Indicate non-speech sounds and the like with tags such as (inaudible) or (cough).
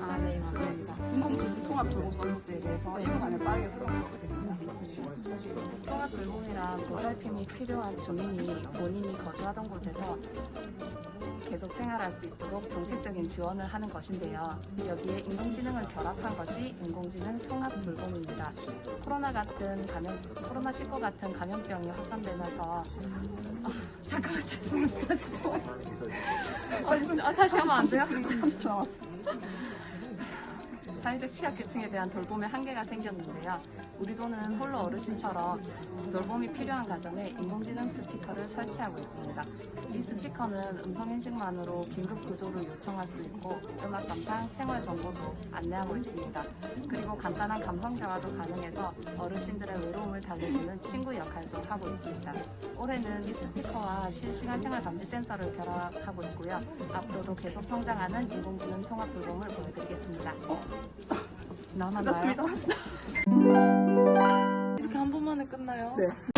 아, 네, 맞습니다. 통합 돌봄 서비스에 대해서 1분 안에 빠르게 설명 부탁드립니다. 통합 돌봄이란 보살핌이 필요한 주민이 본인이 거주하던 곳에서 계속 생활할 수 있도록 정책적인 지원을 하는 것인데요. 여기에 인공지능을 결합한 것이 인공지능 통합 돌봄입니다. 코로나 같은 감염, 코로나 19 같은 감염병이 확산되면서 아, 잠깐만 죄송합니다. (laughs) 아, 다시 하면 안 돼요? 30초 남았어요. 사회적 취약계층에 대한 돌봄의 한계가 생겼는데요. 우리도는 홀로 어르신처럼 돌봄이 필요한 가정에 인공지능 스피커를 설치하고 있습니다. 이 스피커 는 음성 인식만으로 긴급 구조를 요청할 수 있고 음악 감상, 생활 정보도 안내하고 있습니다. 그리고 간단한 감성 대화도 가능해서 어르신들의 외로움을 달래주는 친구 역할도 하고 있습니다. 올해는 이 스피커와 실시간 생활 감지 센서를 결합하고 있고요. 앞으로도 계속 성장하는 인공지능 통합 돌봄을 보여드리겠습니다. 나만 나요? (laughs) 이렇게 한 번만에 끝나요? 네.